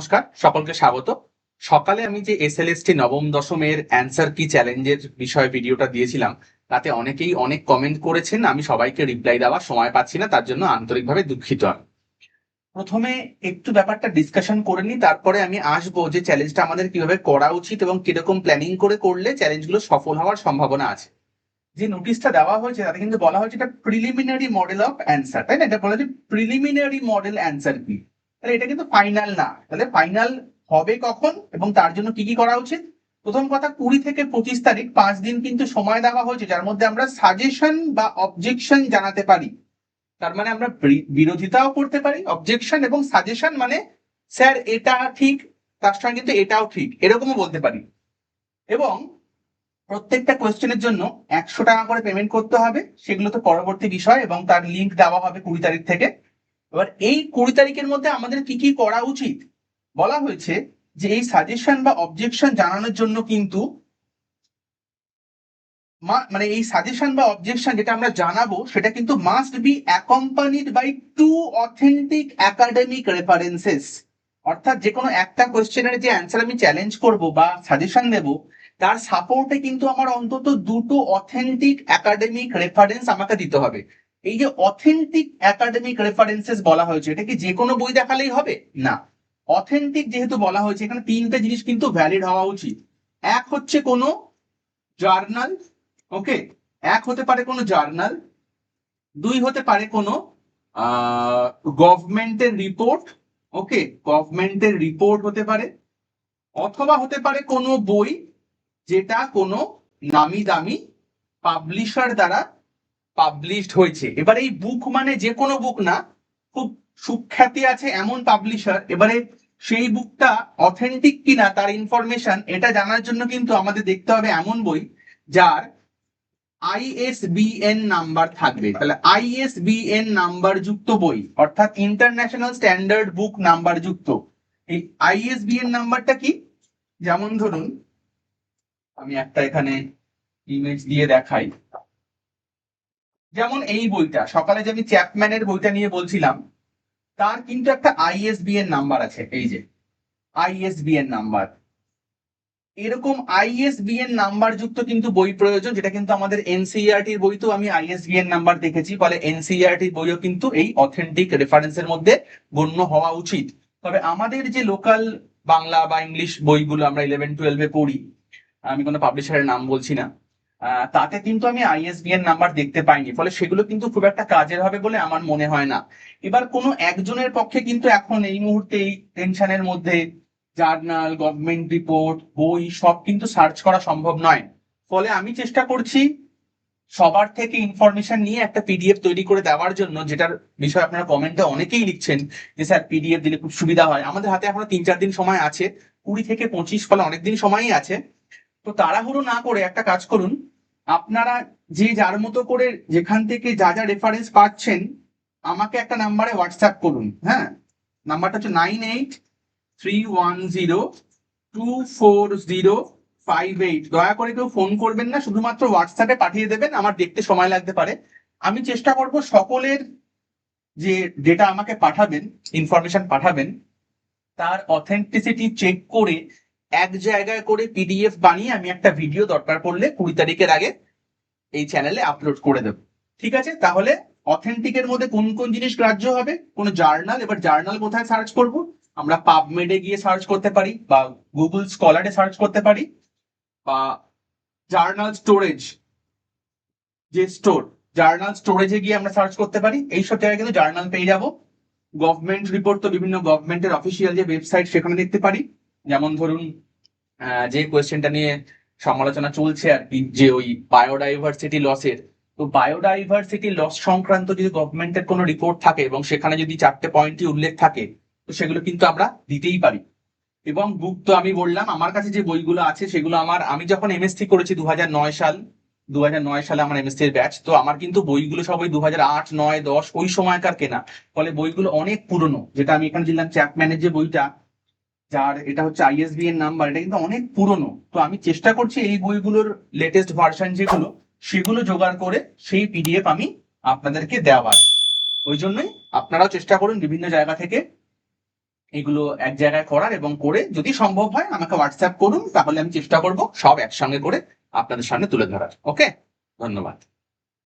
নমস্কার, সকলকে স্বাগত। সকালে আমি যে এসএলএসটি নবম, দশমের অ্যান্সার কি চ্যালেঞ্জের বিষয়ে ভিডিওটা দিয়েছিলাম, তাতে অনেকেই অনেক কমেন্ট করেছেন, আমি সবাইকে রিপ্লাই দেওয়ার সময় পাচ্ছি না, তার জন্য আন্তরিকভাবে দুঃখিত। আমি প্রথমে একটু ব্যাপারটা ডিসকাশন করে নিই, তারপরে আমি আসব যে চ্যালেঞ্জটা আমাদের কীভাবে করা উচিত এবং কীরকম প্ল্যানিং করে করলে চ্যালেঞ্জগুলো সফল হওয়ার সম্ভাবনা আছে। যে নোটিশটা দেওয়া হয়েছে, তাতে কিন্তু বলা হয়েছে এটা প্রিলিমিনারি মডেল অফ অ্যান্সার তাই না? এটা বলা হচ্ছে প্রিলিমিনারি মডেল অ্যান্সার কি তাহলে এটা কিন্তু ফাইনাল না। তাহলে ফাইনাল হবে কখন এবং তার জন্য কি কি করা উচিত? প্রথম কথা, কুড়ি থেকে পঁচিশ তারিখ, পাঁচ দিন কিন্তু সময় দেওয়া হয়েছে, যার মধ্যে আমরা সাজেশন বা অবজেকশন জানাতে পারি। তার মানে আমরা বিরোধিতাও করতে পারি অবজেকশন এবং সাজেশন মানে স্যার, এটা ঠিক, তার সঙ্গে কিন্তু এটাও ঠিক। এরকমও বলতে পারি। এবং প্রত্যেকটা কোয়েশ্চেনের জন্য একশো টাকা করে পেমেন্ট করতে হবে, সেগুলো তো পরবর্তী বিষয় এবং তার লিঙ্ক দেওয়া হবে কুড়ি তারিখ থেকে। এবার এই কুড়ি তারিখের মধ্যে আমাদের কি কি করা উচিত? বলা হয়েছে যে এই সাজেশন বা অবজেকশন জানানোর জন্য কিন্তু মানে এই সাজেশন বা অবজেকশন যেটা আমরা জানাব, সেটা কিন্তু must be accompanied by two authentic academic references অর্থাৎ যে কোনো একটা কোয়েশ্চেনের যে অ্যান্সার আমি চ্যালেঞ্জ করব বা সাজেশন দেব, তার সাপোর্টে কিন্তু আমার অন্তত দুটো অথেন্টিক একাডেমিক রেফারেন্স আমাকে দিতে হবে। এই যে অথেন্টিক একাডেমিক রেফারেন্সেস বলা হয়েছে, এটা কি যে কোনো বই দেখালেই হবে? না। অথেন্টিক যেহেতু বলা হয়েছে, এখানে তিনটে জিনিস কিন্তু ভ্যালিড হওয়া উচিত। এক হচ্ছে কোনো জার্নাল ওকে এক হতে পারে কোনো জার্নাল দুই হতে পারে কোনো গভর্নমেন্টের রিপোর্ট ওকে গভর্নমেন্টের রিপোর্ট হতে পারে, অথবা হতে পারে কোনো বই যেটা কোনো নামি দামি পাবলিশার দ্বারা পাবলিশড হয়েছে। এবার এই বুক মানে যে কোনো বুক না, খুব সুখ্যাতি আছে এমন পাবলিশার এবারে সেই বুকটা অথেন্টিক কিনা তার ইনফরমেশন এটা জানার জন্য কিন্তু আমাদের দেখতে হবে এমন বই যার আইএসবিএন নাম্বার থাকবে। তাহলে আইএসবিএন নাম্বার যুক্ত বই, অর্থাৎ ইন্টারন্যাশনাল স্ট্যান্ডার্ড বুক নাম্বার যুক্ত। এই আইএসবিএন নাম্বারটা কি? যেমন ধরুন, আমি একটা এখানে ইমেজ দিয়ে দেখাই। যেমন এই বইটা, সকালে যে আমি চ্যাপম্যানের বইটা নিয়ে বলছিলাম, তার কিন্তু একটা আইএসবিএন নাম্বার আছে, এই যে আইএসবিএন নাম্বার। এরকম আইএসবিএন নাম্বার যুক্ত কিন্তু বই প্রয়োজন, যেটা কিন্তু আমাদের এনসিইআরটির বইতেও আমি আইএসবিএন নাম্বার দেখেছি, ফলে এনসিইআরটির বইও কিন্তু এই অথেন্টিক রেফারেন্সের মধ্যে গণ্য হওয়া উচিত। তবে আমাদের যে লোকাল বাংলা বা ইংলিশ বইগুলো আমরা ইলেভেন টুয়েলভে পড়ি, আমি কোনো পাবলিশারের নাম বলছি না তাতে কিন্তু আমি আইএসবিএন নাম্বার দেখতে পাইনি। ফলে সেগুলো কিন্তু খুব একটা কাজের হবে বলে আমার মনে হয় না। এবার কোনো একজনের পক্ষে কিন্তু এখন এই মুহূর্তে এই টেনশনের মধ্যে জার্নাল গভর্নমেন্ট রিপোর্ট বই সব কিন্তু সার্চ করা সম্ভব নয়। ফলে আমি চেষ্টা করছি সবার থেকে ইনফরমেশন নিয়ে একটা পিডিএফ তৈরি করে দেওয়ার জন্য, যেটার বিষয়ে আপনারা কমেন্টে অনেকেই লিখছেন যে, স্যার পিডিএফ দিলে খুব সুবিধা হয়। আমাদের হাতে এখনও তিন চার দিন সময় আছে, কুড়ি থেকে পঁচিশ, ফলে অনেকদিন সময়ই আছে। তো তাড়াহুড়ো না করে একটা কাজ করুন আপনারা যে যার মতো করে যেখান থেকে যা যা রেফারেন্স পাচ্ছেন, আমাকে একটা নাম্বারে হোয়াটসঅ্যাপ করুন হ্যাঁ? নাম্বারটা হচ্ছে nine eight three one zero two four zero five eight দয়া করে কেউ ফোন করবেন না, শুধুমাত্র হোয়াটসঅ্যাপে পাঠিয়ে দেবেন, আমার দেখতে সময় লাগতে পারে। আমি চেষ্টা করব সকলের যে ডেটা আমাকে পাঠাবেন ইনফরমেশন পাঠাবেন, তার অথেন্টিসিটি চেক করে এক জায়গায় করে পিডিএফ বানিয়ে আমি একটা ভিডিও দরকার পড়লে কুড়ি তারিখের আগে এই চ্যানেলে আপলোড করে দেব। ঠিক আছে? তাহলে অথেন্টিকের মধ্যে কোন কোন জিনিস গ্রাহ্য হবে? কোন জার্নাল এবার জার্নাল কোথায় সার্চ করব? আমরা পাবমেডে গিয়ে সার্চ করতে পারি বা গুগল স্কলারে সার্চ করতে পারি বা জার্নাল স্টোরেজ যে স্টোর জার্নাল স্টোরেজে গিয়ে আমরা সার্চ করতে পারি। এইসব জায়গায় কিন্তু জার্নাল পেয়ে যাব। গভর্নমেন্ট রিপোর্ট তো বিভিন্ন গভর্নমেন্টের অফিসিয়াল যে ওয়েবসাইট সেখানে দেখতে পারি। যেমন ধরুন যে কোয়েশ্চেনটা নিয়ে সমালোচনা চলছে আর কি, যে ওই বায়োডাইভার্সিটি লসের তো বায়োডাইভার্সিটি লস সংক্রান্ত যদি গভর্নমেন্টের কোনো রিপোর্ট থাকে এবং সেখানে যদি চারটে পয়েন্টই উল্লেখ থাকে, তো সেগুলো কিন্তু আমরা দিতেই পারি। এবং বুক তো আমি বললাম, আমার কাছে যে বইগুলো আছে সেগুলো আমার, আমি যখন এমএসসি করেছি দু সাল দু সালে আমার এমএসসি এর ব্যাচ তো আমার কিন্তু বইগুলো সব ওই দু আট, নয়, দশ, ওই সময়কার কেনা। ফলে বইগুলো অনেক পুরনো, যেটা আমি এখানে দিলাম চ্যাপম্যানের যে বইটা যার এটা হচ্ছে আইএসবি এর নাম্বার, এটা কিন্তু অনেক পুরনো। তো আমি চেষ্টা করছি এই বইগুলোর লেটেস্ট ভার্সন যেগুলো, সেগুলো জোগাড় করে সেই পিডিএফ আমি আপনাদেরকে দেওয়ার। ওই জন্যই আপনারাও চেষ্টা করুন বিভিন্ন জায়গা থেকে এগুলো এক জায়গায় করার এবং করে যদি সম্ভব হয় আমাকে হোয়াটসঅ্যাপ করুন, তাহলে আমি চেষ্টা করব সব একসঙ্গে করে আপনাদের সামনে তুলে ধরার। ওকে ধন্যবাদ।